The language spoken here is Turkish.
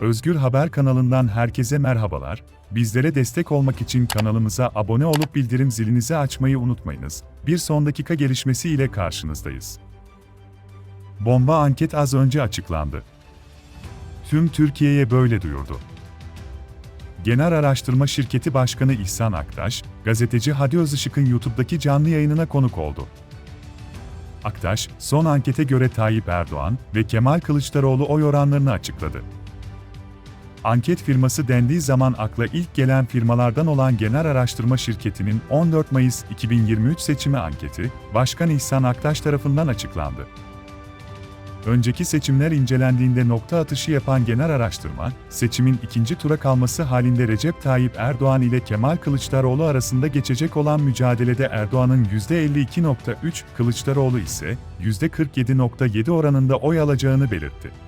Özgür Haber kanalından herkese merhabalar. Bizlere destek olmak için kanalımıza abone olup bildirim zilinizi açmayı unutmayınız. Bir son dakika gelişmesi ile karşınızdayız. Bomba anket az önce açıklandı. Tüm Türkiye'ye böyle duyurdu. Genel Araştırma Şirketi Başkanı İhsan Aktaş, gazeteci Hadi Özışık'ın YouTube'daki canlı yayınına konuk oldu. Aktaş, son ankete göre Tayyip Erdoğan ve Kemal Kılıçdaroğlu oy oranlarını açıkladı. Anket firması dendiği zaman akla ilk gelen firmalardan olan Genel Araştırma Şirketi'nin 14 Mayıs 2023 seçimi anketi, Başkan İhsan Aktaş tarafından açıklandı. Önceki seçimler incelendiğinde nokta atışı yapan genel araştırma, seçimin ikinci tura kalması halinde Recep Tayyip Erdoğan ile Kemal Kılıçdaroğlu arasında geçecek olan mücadelede Erdoğan'ın %52.3, Kılıçdaroğlu ise %47.7 oranında oy alacağını belirtti.